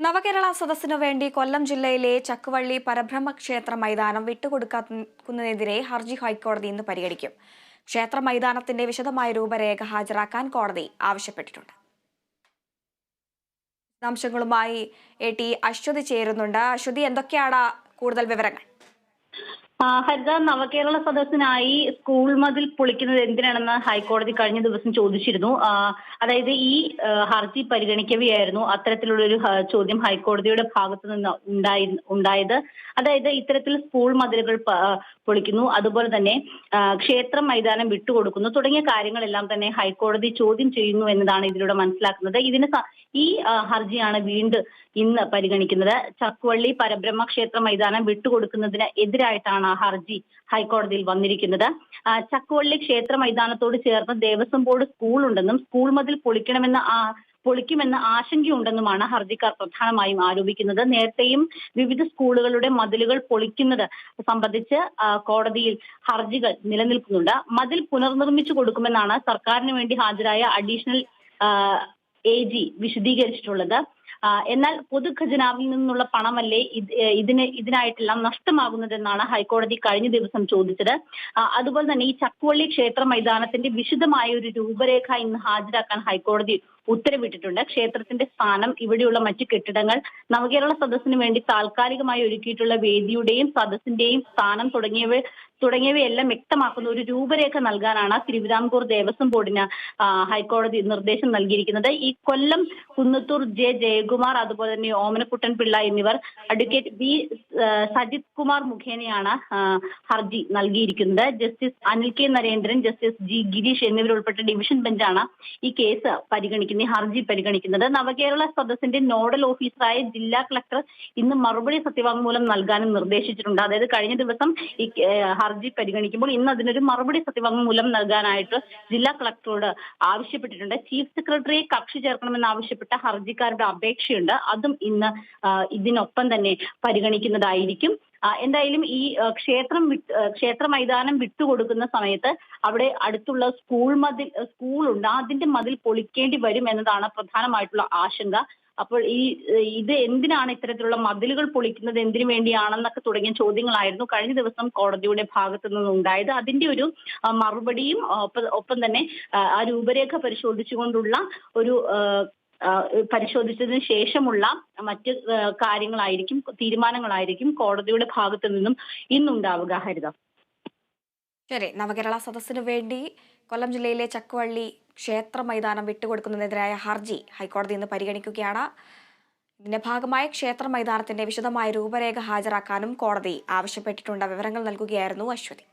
നവകേരള സദസ്സിനു വേണ്ടി കൊല്ലം ജില്ലയിലെ ചക്കുവള്ളി പരബ്രഹ്മ ക്ഷേത്ര മൈതാനം വിട്ടുകൊടുക്കുന്നതിനെതിരെ ഹർജി ഹൈക്കോടതി ഇന്ന് പരിഗണിക്കും. ക്ഷേത്ര മൈതാനത്തിന്റെ വിശദമായ രൂപരേഖ ഹാജരാക്കാൻ കോടതി ആവശ്യപ്പെട്ടിട്ടുണ്ട്. വിശദാംശങ്ങളുമായി എ ടി അശ്വതി ചേരുന്നുണ്ട്. അശ്വതി എന്തൊക്കെയാണ് കൂടുതൽ വിവരങ്ങൾ? ഹരിത നവകേരള സദസ്സിനായി സ്കൂൾ മതിൽ പൊളിക്കുന്നത് എന്തിനാണെന്ന് ഹൈക്കോടതി കഴിഞ്ഞ ദിവസം ചോദിച്ചിരുന്നു. അതായത് ഈ ഹർജി പരിഗണിക്കവെയായിരുന്നു അത്തരത്തിലുള്ളൊരു ചോദ്യം ഹൈക്കോടതിയുടെ ഭാഗത്തു നിന്ന് ഉണ്ടായി ഉണ്ടായത്. അതായത് ഇത്തരത്തിൽ സ്കൂൾ മതിലുകൾ പൊളിക്കുന്നു. അതുപോലെ തന്നെ ക്ഷേത്രം മൈതാനം വിട്ടുകൊടുക്കുന്നു. തുടങ്ങിയ കാര്യങ്ങളെല്ലാം തന്നെ ഹൈക്കോടതി ചോദ്യം ചെയ്യുന്നു എന്നതാണ് ഇതിലൂടെ മനസ്സിലാക്കുന്നത്. ഇതിന് ഈ ഹർജിയാണ് വീണ്ടും ഇന്ന് പരിഗണിക്കുന്നത്. ചക്കുവള്ളി പരബ്രഹ്മ ക്ഷേത്ര മൈതാനം വിട്ടുകൊടുക്കുന്നതിന് എതിരായിട്ടാണ് ഹർജി ഹൈക്കോടതിയിൽ വന്നിരിക്കുന്നത്. ചക്കവള്ളി ക്ഷേത്ര മൈതാനത്തോട് ചേർന്ന് ദേവസ്വം ബോർഡ് സ്കൂൾ ഉണ്ടെന്നും സ്കൂൾ മതിൽ പൊളിക്കണമെന്ന പൊളിക്കുമെന്ന ആശങ്കയുണ്ടെന്നുമാണ് ഹർജിക്കാർ പ്രധാനമായും ആരോപിക്കുന്നത്. നേരത്തെയും വിവിധ സ്കൂളുകളുടെ മതിലുകൾ പൊളിക്കുന്നത് സംബന്ധിച്ച് കോടതിയിൽ ഹർജികൾ നിലനിൽക്കുന്നുണ്ട്. മതിൽ പുനർനിർമ്മിച്ചു കൊടുക്കുമെന്നാണ് സർക്കാരിന് വേണ്ടി ഹാജരായ അഡീഷണൽ എ ജി വിശദീകരിച്ചിട്ടുള്ളത്. എന്നാൽ പൊതുഖജനാവിൽ നിന്നുള്ള പണമല്ലേ ഇതിന് ഇതിനായിട്ടെല്ലാം നഷ്ടമാകുന്നതെന്നാണ് ഹൈക്കോടതി കഴിഞ്ഞ ദിവസം ചോദിച്ചത്. അതുപോലെ തന്നെ ഈ ചക്കുവള്ളി ക്ഷേത്ര മൈതാനത്തിന്റെ വിശദമായ ഒരു രൂപരേഖ ഇന്ന് ഹാജരാക്കാൻ ഹൈക്കോടതി ഉത്തരവിട്ടിട്ടുണ്ട്. ക്ഷേത്രത്തിന്റെ സ്ഥാനം ഇവിടെയുള്ള മറ്റു കെട്ടിടങ്ങൾ നവകേരള സദസ്സിന് വേണ്ടി താൽക്കാലികമായി ഒരുക്കിയിട്ടുള്ള വേദിയുടെയും സദസ്സിന്റെയും സ്ഥാനം തുടങ്ങിയവ തുടങ്ങിയവയെല്ലാം വ്യക്തമാക്കുന്ന ഒരു രൂപരേഖ നൽകാനാണ് തിരുവിതാംകൂർ ദേവസ്വം ബോർഡിന് ഹൈക്കോടതി നിർദ്ദേശം നൽകിയിരിക്കുന്നത്. ഈ കൊല്ലം കുന്നത്തൂർ ജെ. ജയകുമാർ അതുപോലെ തന്നെ ഓമനക്കുട്ടൻ പിള്ള എന്നിവർ അഡ്വക്കേറ്റ് വി സജിത് കുമാർ മുഖേനയാണ് ഹർജി നൽകിയിരിക്കുന്നത്. Justice Anil K. Narendran justice G. Girish എന്നിവരുൾപ്പെട്ട division ബെഞ്ചാണ് ഈ കേസ് പരിഗണിക്കുന്നത്. ഈ ഹർജി പരിഗണിക്കുന്നത്. നവകേരള സദസ്സിന്റെ നോഡൽ ഓഫീസറായ ജില്ലാ കളക്ടർ ഇന്ന് മറുപടി സത്യവാങ്മൂലം നൽകാനും നിർദ്ദേശിച്ചിട്ടുണ്ട്. അതായത് കഴിഞ്ഞ ദിവസം ഈ ഹർജി പരിഗണിക്കുമ്പോൾ ഇന്ന് അതിനൊരു മറുപടി സത്യവാങ്മൂലം നൽകാനായിട്ട് ജില്ലാ കളക്ടറോട് ആവശ്യപ്പെട്ടിട്ടുണ്ട്. ചീഫ് സെക്രട്ടറിയെ കക്ഷി ചേർക്കണമെന്ന് ആവശ്യപ്പെട്ട ഹർജിക്കാരുടെ അപേക്ഷയുണ്ട്. അതും ഇന്ന് ഇതിനൊപ്പം തന്നെ പരിഗണിക്കുന്നതായിരിക്കും. എന്തായാലും ഈ ക്ഷേത്രം ക്ഷേത്ര മൈതാനം വിട്ടുകൊടുക്കുന്ന സമയത്ത് അവിടെ അടുത്തുള്ള സ്കൂൾ മതിൽ സ്കൂൾ ഉണ്ട് അതിന്റെ മതിൽ പൊളിക്കേണ്ടി വരും എന്നതാണ് പ്രധാനമായിട്ടുള്ള ആശങ്ക. അപ്പോൾ ഈ ഇത് എന്തിനാണ് ഇത്തരത്തിലുള്ള മതിലുകൾ പൊളിക്കുന്നത്? എന്തിനു വേണ്ടിയാണെന്നൊക്കെ തുടങ്ങിയ ചോദ്യങ്ങളായിരുന്നു കഴിഞ്ഞ ദിവസം കോടതിയുടെ ഭാഗത്തു നിന്നുണ്ടായത്. അതിന്റെ ഒരു മറുപടിയും ഒപ്പം തന്നെ ആ, രൂപരേഖ പരിശോധിച്ചുകൊണ്ടുള്ള ഒരു പരിശോധിച്ചതിന് ശേഷമുള്ള മറ്റ് കാര്യങ്ങളായിരിക്കും തീരുമാനങ്ങളായിരിക്കും കോടതിയുടെ ഭാഗത്തു നിന്നും ഇന്നുണ്ടാവുക ഹരിത. ശരി. നവകേരള സദസ്സിനു വേണ്ടി കൊല്ലം ജില്ലയിലെ ചക്കുവള്ളി ക്ഷേത്ര മൈതാനം വിട്ടുകൊടുക്കുന്നതിനെതിരായ ഹർജി ഹൈക്കോടതി ഇന്ന് പരിഗണിക്കുകയാണ്. ഇതിന്റെ ഭാഗമായി ക്ഷേത്ര മൈതാനത്തിന്റെ വിശദമായ രൂപരേഖ ഹാജരാക്കാനും കോടതി ആവശ്യപ്പെട്ടിട്ടുണ്ട്. വിവരങ്ങൾ നൽകുകയായിരുന്നു അശ്വതി.